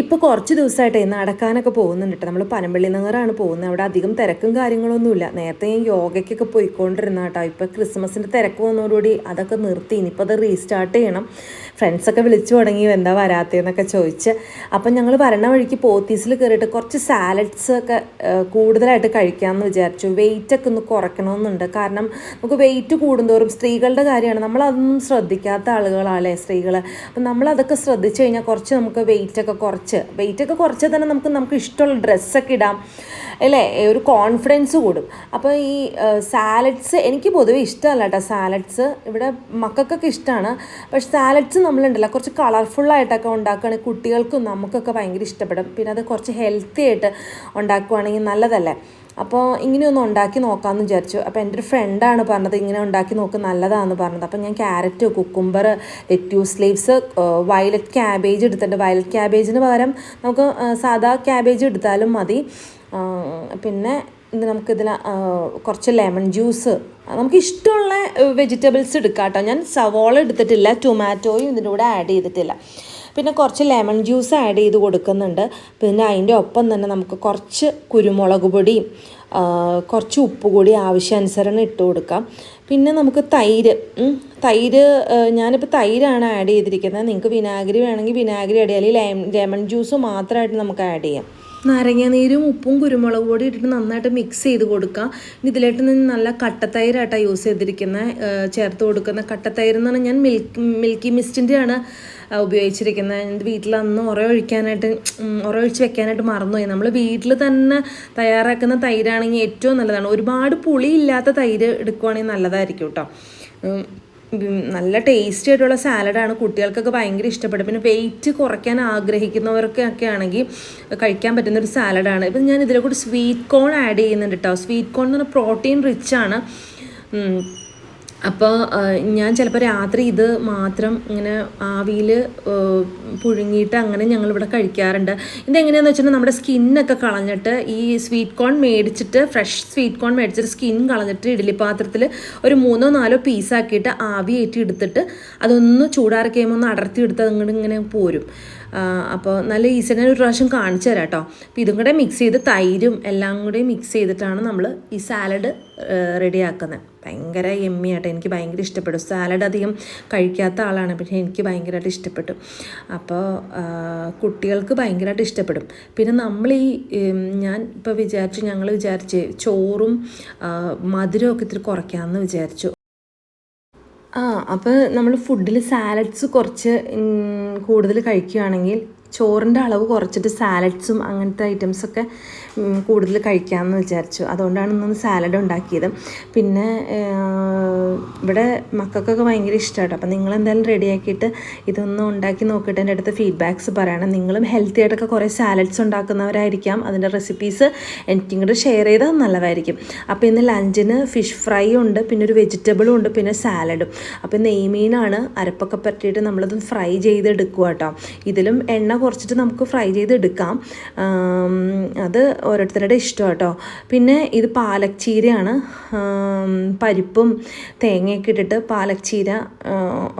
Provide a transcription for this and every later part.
ഇപ്പോൾ കുറച്ച് ദിവസമായിട്ടേ നടക്കാനൊക്കെ പോകുന്നുണ്ട് കേട്ടോ നമ്മൾ പനമ്പള്ളി നഗറാണ് പോകുന്നത്. അവിടെ അധികം തിരക്കും കാര്യങ്ങളൊന്നുമില്ല. നേരത്തെ ഞാൻ യോഗയ്ക്കൊക്കെ പോയിക്കൊണ്ടിരുന്ന കേട്ടോ. ഇപ്പോൾ ക്രിസ്മസിന്റെ തിരക്ക് വന്നതോടുകൂടി അതൊക്കെ നിർത്തി. ഇനിയിപ്പോൾ അത് റീസ്റ്റാർട്ട് ചെയ്യണം. ഫ്രണ്ട്സൊക്കെ വിളിച്ചു തുടങ്ങി എന്താ വരാത്തതെന്നൊക്കെ ചോദിച്ച്. അപ്പം ഞങ്ങൾ വരണ വഴിക്ക് പോത്തീസിൽ കയറിയിട്ട് കുറച്ച് സാലഡ്സ് ഒക്കെ കൂടുതലായിട്ട് കഴിക്കാമെന്ന് വിചാരിച്ചു. വെയിറ്റൊക്കെ ഒന്ന് കുറയ്ക്കണമെന്നുണ്ട്. കാരണം നമുക്ക് വെയിറ്റ് കൂടുന്തോറും സ്ത്രീകളുടെ കാര്യമാണ്. നമ്മളതൊന്നും ശ്രദ്ധിക്കാത്ത ആളുകളാണല്ലേ സ്ത്രീകൾ അപ്പം നമ്മളതൊക്കെ ശ്രദ്ധിച്ചു കഴിഞ്ഞാൽ കുറച്ച് നമുക്ക് വെയിറ്റ് ഒക്കെ കുറച്ച്. വെയിറ്റ് ഒക്കെ കുറച്ചാൽ തന്നെ നമുക്ക് നമുക്ക് ഇഷ്ടമുള്ള ഡ്രസ്സൊക്കെ ഇടാം. അല്ലേ? ഒരു കോൺഫിഡൻസ് കൂടും. അപ്പോൾ ഈ സാലഡ്സ് എനിക്ക് പൊതുവേ ഇഷ്ടമല്ല കേട്ടോ. സാലഡ്സ് ഇവിടെ മക്കൾക്കൊക്കെ ഇഷ്ടമാണ്. പക്ഷെ സാലഡ്സ് നമ്മളുണ്ടല്ലോ. കുറച്ച് കളർഫുള്ളായിട്ടൊക്കെ ഉണ്ടാക്കുകയാണെങ്കിൽ കുട്ടികൾക്കും നമുക്കൊക്കെ ഭയങ്കര ഇഷ്ടപ്പെടും. പിന്നെ അത് കുറച്ച് ഹെൽത്തി ആയിട്ട് ഉണ്ടാക്കുകയാണെങ്കിൽ നല്ലതല്ലേ? അപ്പോൾ ഇങ്ങനെയൊന്ന് ഉണ്ടാക്കി നോക്കാമെന്ന് വിചാരിച്ചു. അപ്പോൾ എന്റെ ഒരു ഫ്രണ്ടാണ് പറഞ്ഞത് ഇങ്ങനെ ഉണ്ടാക്കി നോക്ക് നല്ലതാണെന്ന് പറഞ്ഞത്. അപ്പോൾ ഞാൻ carrot cucumber lettuce leaves violet cabbage എടുത്തിട്ടുണ്ട്. വയലറ്റ് ക്യാബേജിന് പകരം നമുക്ക് സാധാ ക്യാബേജ് എടുത്താലും മതി. പിന്നെ ഇത് നമുക്കിതിൽ കുറച്ച് ലെമൺ ജ്യൂസ്. നമുക്ക് ഇഷ്ടമുള്ള വെജിറ്റബിൾസ് എടുക്കാം കേട്ടോ ഞാൻ സവോള എടുത്തിട്ടില്ല ടൊമാറ്റോയും ഇതിന്റെ കൂടെ ആഡ് ചെയ്തിട്ടില്ല. പിന്നെ കുറച്ച് ലെമൺ ജ്യൂസ് ആഡ് ചെയ്ത് കൊടുക്കുന്നുണ്ട്. പിന്നെ അതിന്റെ ഒപ്പം തന്നെ നമുക്ക് കുറച്ച് കുരുമുളക് പൊടിയും കുറച്ച് ഉപ്പ് കൂടി ആവശ്യാനുസരണം ഇട്ട് കൊടുക്കാം. പിന്നെ നമുക്ക് തൈര് തൈര് ഞാനിപ്പോൾ തൈരാണ് ആഡ് ചെയ്തിരിക്കുന്നത്. നിങ്ങൾക്ക് വിനാഗിരി വേണമെങ്കിൽ വിനാഗിരി ആഡ് ചെയ്യാം. അല്ലെങ്കിൽ ലെമൺ ജ്യൂസ് മാത്രമായിട്ട് നമുക്ക് ആഡ് ചെയ്യാം. നാരങ്ങാനീരും ഉപ്പും കുരുമുളക് പൊടി ഇട്ടിട്ട് നന്നായിട്ട് മിക്സ് ചെയ്ത് കൊടുക്കുക. ഇതിലായിട്ട് നിന്ന് നല്ല കട്ടത്തൈരായിട്ടാണ് യൂസ് ചെയ്തിരിക്കുന്നത് ചേർത്ത് കൊടുക്കുന്ന കട്ടത്തൈര് എന്ന് പറഞ്ഞാൽ ഞാൻ മിൽക്ക് മിൽക്കി മിസ്റ്റിന്റെയാണ് ഉപയോഗിച്ചിരിക്കുന്നത് എന്റെ വീട്ടിൽ അന്ന് ഉറ ഒഴിക്കാനായിട്ട് ഉറ ഒഴിച്ച് വെക്കാനായിട്ട് മറന്നുപോയി. നമ്മൾ വീട്ടിൽ തന്നെ തയ്യാറാക്കുന്ന തൈരാണെങ്കിൽ ഏറ്റവും നല്ലതാണ്. ഒരുപാട് പുളിയില്ലാത്ത തൈര് എടുക്കുവാണെങ്കിൽ നല്ലതായിരിക്കും കേട്ടോ നല്ല ടേസ്റ്റി ആയിട്ടുള്ള സാലഡാണ് കുട്ടികൾക്കൊക്കെ ഭയങ്കര ഇഷ്ടപ്പെടും പിന്നെ വെയിറ്റ് കുറയ്ക്കാൻ ആഗ്രഹിക്കുന്നവർക്കൊക്കെ ആണെങ്കിൽ കഴിക്കാൻ പറ്റുന്ന ഒരു സാലഡാണ് ഇപ്പം ഞാൻ ഇതിലെ കൂടി സ്വീറ്റ് കോൺ ആഡ് ചെയ്യുന്നുണ്ട് കേട്ടോ സ്വീറ്റ് കോൺ എന്ന് പറഞ്ഞാൽ പ്രോട്ടീൻ റിച്ച് ആണ്. അപ്പോൾ ഞാൻ ചിലപ്പോൾ രാത്രി ഇത് മാത്രം ഇങ്ങനെ ആവിയിൽ പുഴുങ്ങിയിട്ട് അങ്ങനെ ഞങ്ങളിവിടെ കഴിക്കാറുണ്ട്. ഇതെങ്ങനെയാണെന്ന് വെച്ചിട്ടുണ്ടെങ്കിൽ നമ്മുടെ സ്കിന്നൊക്കെ കളഞ്ഞിട്ട് ഈ സ്വീറ്റ് കോൺ മേടിച്ചിട്ട് ഫ്രഷ് സ്വീറ്റ് കോൺ മേടിച്ചിട്ട് സ്കിൻ കളഞ്ഞിട്ട് ഇഡ്ഡലി പാത്രത്തിൽ ഒരു മൂന്നോ നാലോ പീസാക്കിയിട്ട് ആവിയേറ്റി എടുത്തിട്ട് അതൊന്ന് ചൂടാറി ഒന്ന് അടർത്തി എടുത്ത് അങ്ങോട്ട് ഇങ്ങനെ പോരും. അപ്പോൾ നല്ല ഈസി ഞാൻ ഒരു പ്രാവശ്യം കാണിച്ചു തരാം കേട്ടോ അപ്പോൾ ഇതും കൂടെ മിക്സ് ചെയ്ത് തൈരും എല്ലാം കൂടെ മിക്സ് ചെയ്തിട്ടാണ് നമ്മൾ ഈ സാലഡ് റെഡിയാക്കുന്നത് ഭയങ്കര എമ്മി ആട്ടെ എനിക്ക് ഭയങ്കര ഇഷ്ടപ്പെട്ടു. സാലഡ് അധികം കഴിക്കാത്ത ആളാണ്. പക്ഷേ എനിക്ക് ഭയങ്കരമായിട്ട് ഇഷ്ടപ്പെട്ടു. അപ്പോൾ കുട്ടികൾക്ക് ഭയങ്കരമായിട്ട് ഇഷ്ടപ്പെടും. പിന്നെ നമ്മൾ ഈ ഞാൻ ഇപ്പോൾ വിചാരിച്ചു ഞങ്ങൾ വിചാരിച്ച് ചോറും മധുരമൊക്കെ ഇത്തിരി കുറയ്ക്കാമെന്ന് വിചാരിച്ചു. ആ അപ്പോൾ നമ്മൾ ഫുഡിൽ സാലഡ്സ് കുറച്ച് കൂടുതൽ കഴിക്കുകയാണെങ്കിൽ ചോറിന്റെ അളവ് കുറച്ചിട്ട് സാലഡ്സും അങ്ങനത്തെ ഐറ്റംസൊക്കെ കൂടുതൽ കഴിക്കാമെന്ന് വിചാരിച്ചു. അതുകൊണ്ടാണ് ഇന്നൊന്ന് സാലഡ് ഉണ്ടാക്കിയത്. പിന്നെ ഇവിടെ മക്കൾക്കൊക്കെ ഭയങ്കര ഇഷ്ടമായിട്ടോ അപ്പോൾ നിങ്ങൾ എന്തായാലും റെഡിയാക്കിയിട്ട് ഇതൊന്നും ഉണ്ടാക്കി നോക്കിയിട്ട് എന്റെ അടുത്ത് ഫീഡ്ബാക്ക്സ് പറയണം. നിങ്ങളും ഹെൽത്തി ആയിട്ടൊക്കെ കുറേ സാലഡ്സ് ഉണ്ടാക്കുന്നവരായിരിക്കാം. അതിന്റെ റെസിപ്പീസ് എനിക്ക് കൂടെ ഷെയർ ചെയ്താൽ നല്ലതായിരിക്കും. അപ്പോൾ ഇന്ന് ലഞ്ചിന് ഫിഷ് ഫ്രൈ ഉണ്ട് പിന്നെ ഒരു വെജിറ്റബിളും ഉണ്ട് പിന്നെ സാലഡും അപ്പോൾ നെയ്മീനാണ് അരപ്പൊക്കെ പറ്റിയിട്ട് നമ്മളത് ഫ്രൈ ചെയ്തെടുക്കുക കേട്ടോ ഇതിലും എണ്ണ കുറച്ചിട്ട് നമുക്ക് ഫ്രൈ ചെയ്തെടുക്കാം. അത് ഓരോരുത്തരുടെ ഇഷ്ടം കേട്ടോ. പിന്നെ ഇത് പാലക് ചീരയാണ് പരിപ്പും തേങ്ങയൊക്കെ ഇട്ടിട്ട് പാലക് ചീര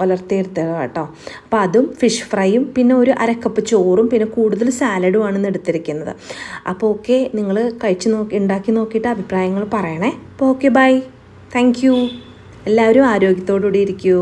ഉലർത്തിയെടുത്തത് കേട്ടോ. അപ്പോൾ അതും ഫിഷ് ഫ്രൈയും പിന്നെ ഒരു അരക്കപ്പ് ചോറും പിന്നെ കൂടുതൽ സാലഡുമാണ് ഇന്ന് എടുത്തിരിക്കുന്നത്. അപ്പോൾ ഓക്കെ നിങ്ങൾ കഴിച്ച് നോക്കി ഉണ്ടാക്കി നോക്കിയിട്ട് അഭിപ്രായങ്ങൾ പറയണേ. അപ്പോൾ ഓക്കെ ബൈ താങ്ക് യു എല്ലാവരും ആരോഗ്യത്തോടുകൂടി ഇരിക്കൂ.